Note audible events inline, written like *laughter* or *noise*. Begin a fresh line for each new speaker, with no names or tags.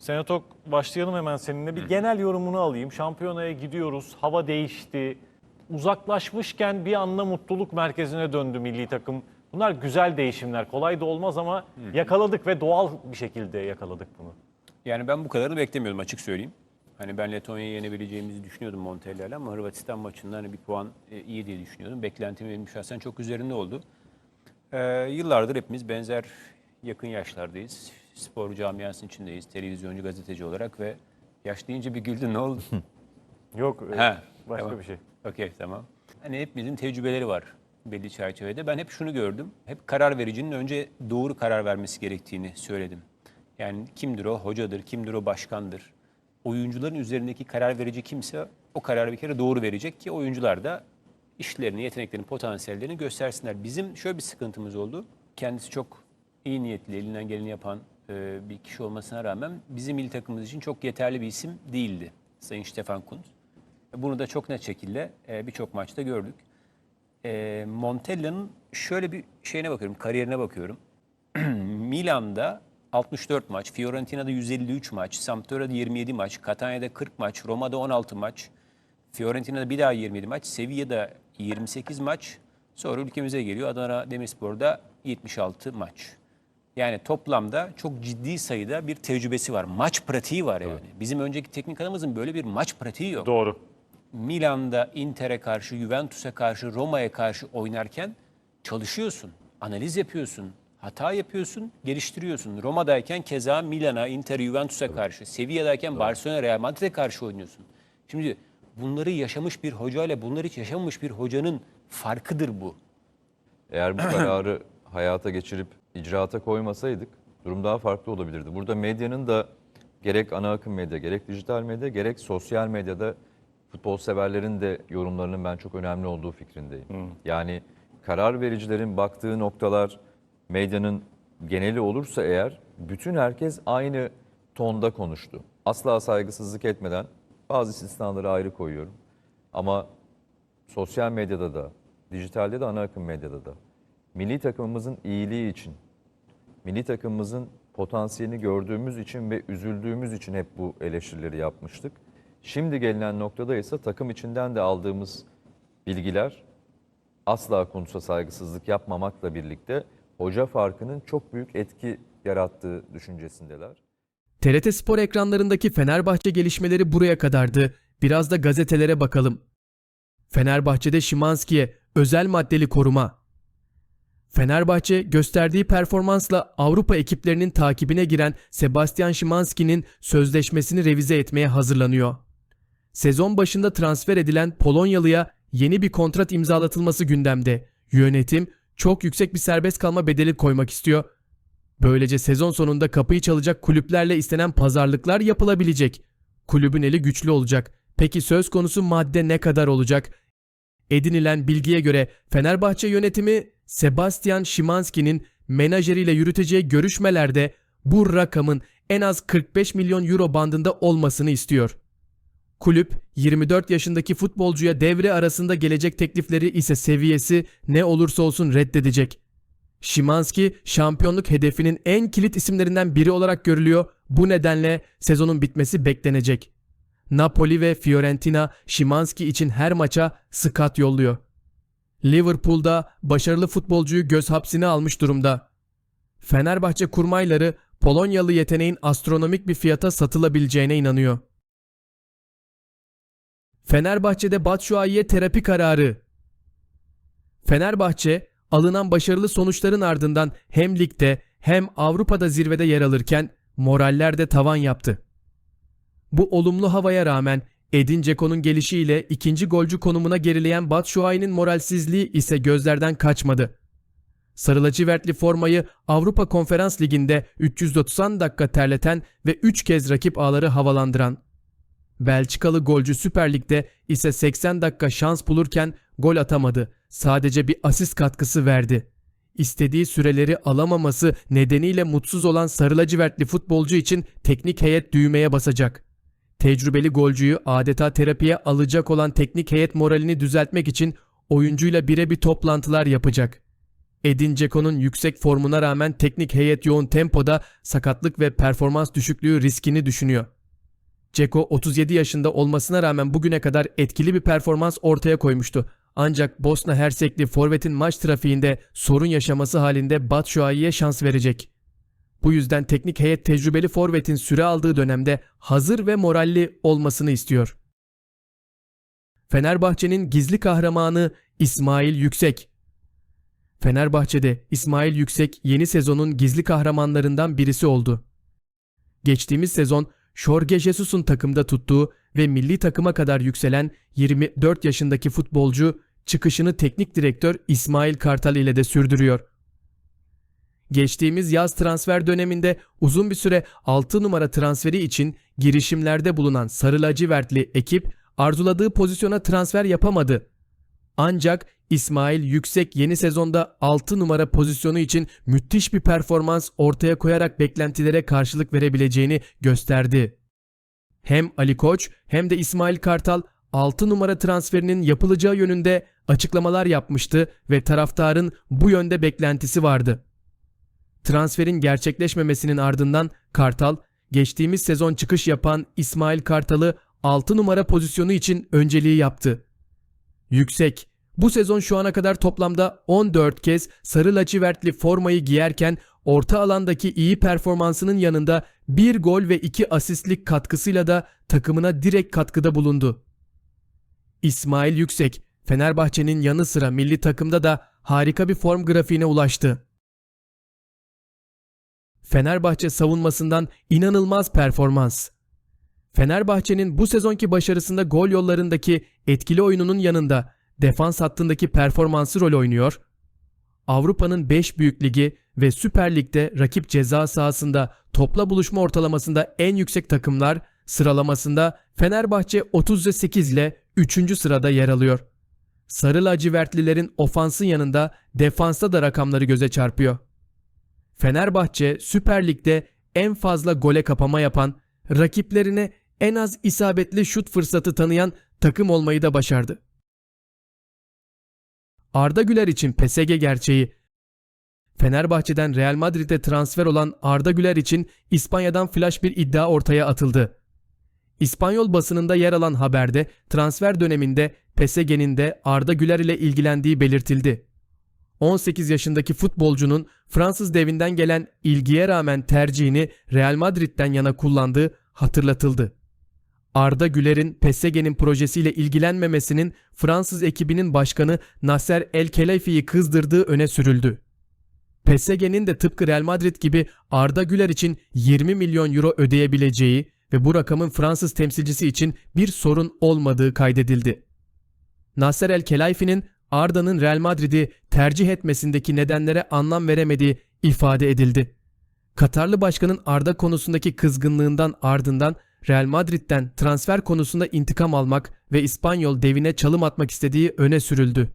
Senatok başlayalım hemen seninle. Bir genel yorumunu alayım. Şampiyonaya gidiyoruz. Hava değişti. Uzaklaşmışken bir anda mutluluk merkezine döndü milli takım. Bunlar güzel değişimler. Kolay da olmaz ama yakaladık ve doğal bir şekilde yakaladık bunu.
Yani ben bu kadarını beklemiyordum açık söyleyeyim. Hani ben Letonya'yı yenebileceğimizi düşünüyordum Montella'yla ama Hırvatistan maçında hani bir puan e, iyi diye düşünüyordum. Beklentim benim şahsen çok üzerinde oldu. Ee, yıllardır hepimiz benzer yakın yaşlardayız. Spor camiasının içindeyiz. Televizyoncu, gazeteci olarak ve yaş deyince bir güldün ne oldu? *laughs*
Yok e,
He,
başka
tamam.
bir şey.
Okey tamam. Hani hepimizin tecrübeleri var belli çerçevede. Ben hep şunu gördüm. Hep karar vericinin önce doğru karar vermesi gerektiğini söyledim. Yani kimdir o? Hocadır, kimdir o? Başkandır. Oyuncuların üzerindeki karar verici kimse o kararı bir kere doğru verecek ki oyuncular da işlerini, yeteneklerini, potansiyellerini göstersinler. Bizim şöyle bir sıkıntımız oldu. Kendisi çok iyi niyetli, elinden geleni yapan e, bir kişi olmasına rağmen bizim milli takımımız için çok yeterli bir isim değildi. Sayın Stefan Kuntz. Bunu da çok net şekilde e, birçok maçta gördük. E, Montella'nın şöyle bir şeyine bakıyorum, kariyerine bakıyorum. *clears throat* Milan'da 64 maç, Fiorentina'da 153 maç, Sampdoria'da 27 maç, Catania'da 40 maç, Roma'da 16 maç, Fiorentina'da bir daha 27 maç, Sevilla'da 28 maç, sonra ülkemize geliyor Adana Demirspor'da 76 maç. Yani toplamda çok ciddi sayıda bir tecrübesi var. Maç pratiği var yani. Bizim önceki teknik adamımızın böyle bir maç pratiği yok.
Doğru.
Milan'da Inter'e karşı, Juventus'a karşı, Roma'ya karşı oynarken çalışıyorsun, analiz yapıyorsun, hata yapıyorsun, geliştiriyorsun. Roma'dayken keza Milan'a, Inter'e, Juventus'a karşı, Sevilla'dayken Barcelona, Real Madrid'e karşı oynuyorsun. Şimdi bunları yaşamış bir hocayla bunları hiç yaşamamış bir hocanın farkıdır bu.
Eğer bu *clears throat* kararı hayata geçirip icraata koymasaydık durum daha farklı olabilirdi. Burada medyanın da gerek ana akım medya, gerek dijital medya, gerek sosyal medyada futbol severlerin de yorumlarının ben çok önemli olduğu fikrindeyim. Yani karar vericilerin baktığı noktalar medyanın geneli olursa eğer bütün herkes aynı tonda konuştu. Asla saygısızlık etmeden bazı istisnaları ayrı koyuyorum. Ama sosyal medyada da, dijitalde de ana akım medyada da milli takımımızın iyiliği için, milli takımımızın potansiyelini gördüğümüz için ve üzüldüğümüz için hep bu eleştirileri yapmıştık. Şimdi gelinen noktada ise takım içinden de aldığımız bilgiler asla konusa saygısızlık yapmamakla birlikte hoca farkının çok büyük etki yarattığı düşüncesindeler.
TRT Spor ekranlarındaki Fenerbahçe gelişmeleri buraya kadardı. Biraz da gazetelere bakalım. Fenerbahçe'de Şimanski'ye özel maddeli koruma. Fenerbahçe gösterdiği performansla Avrupa ekiplerinin takibine giren Sebastian Szymanski'nin sözleşmesini revize etmeye hazırlanıyor. Sezon başında transfer edilen Polonyalı'ya yeni bir kontrat imzalatılması gündemde. Yönetim çok yüksek bir serbest kalma bedeli koymak istiyor. Böylece sezon sonunda kapıyı çalacak kulüplerle istenen pazarlıklar yapılabilecek. Kulübün eli güçlü olacak. Peki söz konusu madde ne kadar olacak? Edinilen bilgiye göre Fenerbahçe yönetimi Sebastian Szymanski'nin menajeriyle yürüteceği görüşmelerde bu rakamın en az 45 milyon euro bandında olmasını istiyor. Kulüp 24 yaşındaki futbolcuya devre arasında gelecek teklifleri ise seviyesi ne olursa olsun reddedecek. Şimanski şampiyonluk hedefinin en kilit isimlerinden biri olarak görülüyor. Bu nedenle sezonun bitmesi beklenecek. Napoli ve Fiorentina Şimanski için her maça scout yolluyor. Liverpool'da başarılı futbolcuyu göz hapsine almış durumda. Fenerbahçe kurmayları Polonyalı yeteneğin astronomik bir fiyata satılabileceğine inanıyor. Fenerbahçe'de Batshuayi'ye terapi kararı. Fenerbahçe alınan başarılı sonuçların ardından hem ligde hem Avrupa'da zirvede yer alırken moraller de tavan yaptı. Bu olumlu havaya rağmen Edin Dzeko'nun gelişiyle ikinci golcü konumuna gerileyen Batshuayi'nin moralsizliği ise gözlerden kaçmadı. Sarı lacivertli formayı Avrupa Konferans Ligi'nde 390 dakika terleten ve 3 kez rakip ağları havalandıran Belçikalı golcü Süper Lig'de ise 80 dakika şans bulurken gol atamadı. Sadece bir asist katkısı verdi. İstediği süreleri alamaması nedeniyle mutsuz olan sarı lacivertli futbolcu için teknik heyet düğmeye basacak. Tecrübeli golcüyü adeta terapiye alacak olan teknik heyet moralini düzeltmek için oyuncuyla birebir toplantılar yapacak. Edin Dzeko'nun yüksek formuna rağmen teknik heyet yoğun tempoda sakatlık ve performans düşüklüğü riskini düşünüyor. Dzeko 37 yaşında olmasına rağmen bugüne kadar etkili bir performans ortaya koymuştu. Ancak Bosna Hersekli forvetin maç trafiğinde sorun yaşaması halinde Batshuayi'ye şans verecek. Bu yüzden teknik heyet tecrübeli forvetin süre aldığı dönemde hazır ve moralli olmasını istiyor. Fenerbahçe'nin gizli kahramanı İsmail Yüksek. Fenerbahçe'de İsmail Yüksek yeni sezonun gizli kahramanlarından birisi oldu. Geçtiğimiz sezon Jorge Jesus'un takımda tuttuğu ve milli takıma kadar yükselen 24 yaşındaki futbolcu çıkışını teknik direktör İsmail Kartal ile de sürdürüyor. Geçtiğimiz yaz transfer döneminde uzun bir süre 6 numara transferi için girişimlerde bulunan Sarı Lacivertli ekip arzuladığı pozisyona transfer yapamadı. Ancak İsmail Yüksek yeni sezonda 6 numara pozisyonu için müthiş bir performans ortaya koyarak beklentilere karşılık verebileceğini gösterdi. Hem Ali Koç hem de İsmail Kartal 6 numara transferinin yapılacağı yönünde açıklamalar yapmıştı ve taraftarın bu yönde beklentisi vardı. Transferin gerçekleşmemesinin ardından Kartal, geçtiğimiz sezon çıkış yapan İsmail Kartal'ı 6 numara pozisyonu için önceliği yaptı. Yüksek, bu sezon şu ana kadar toplamda 14 kez sarı lacivertli formayı giyerken orta alandaki iyi performansının yanında 1 gol ve 2 asistlik katkısıyla da takımına direkt katkıda bulundu. İsmail Yüksek, Fenerbahçe'nin yanı sıra milli takımda da harika bir form grafiğine ulaştı. Fenerbahçe savunmasından inanılmaz performans. Fenerbahçe'nin bu sezonki başarısında gol yollarındaki etkili oyununun yanında defans hattındaki performansı rol oynuyor. Avrupa'nın 5 büyük ligi ve Süper Lig'de rakip ceza sahasında topla buluşma ortalamasında en yüksek takımlar sıralamasında Fenerbahçe 38 ile 3. sırada yer alıyor. Sarı lacivertlilerin ofansın yanında defansta da rakamları göze çarpıyor. Fenerbahçe Süper Lig'de en fazla gole kapama yapan, rakiplerine en az isabetli şut fırsatı tanıyan takım olmayı da başardı. Arda Güler için PSG gerçeği. Fenerbahçe'den Real Madrid'e transfer olan Arda Güler için İspanya'dan flash bir iddia ortaya atıldı. İspanyol basınında yer alan haberde transfer döneminde PSG'nin de Arda Güler ile ilgilendiği belirtildi. 18 yaşındaki futbolcunun Fransız devinden gelen ilgiye rağmen tercihini Real Madrid'den yana kullandığı hatırlatıldı. Arda Güler'in PSG'nin projesiyle ilgilenmemesinin Fransız ekibinin başkanı Nasser El Khelaifi'yi kızdırdığı öne sürüldü. PSG'nin de tıpkı Real Madrid gibi Arda Güler için 20 milyon euro ödeyebileceği ve bu rakamın Fransız temsilcisi için bir sorun olmadığı kaydedildi. Nasser El Khelaifi'nin Arda'nın Real Madrid'i tercih etmesindeki nedenlere anlam veremediği ifade edildi. Katarlı başkanın Arda konusundaki kızgınlığından ardından Real Madrid'den transfer konusunda intikam almak ve İspanyol devine çalım atmak istediği öne sürüldü.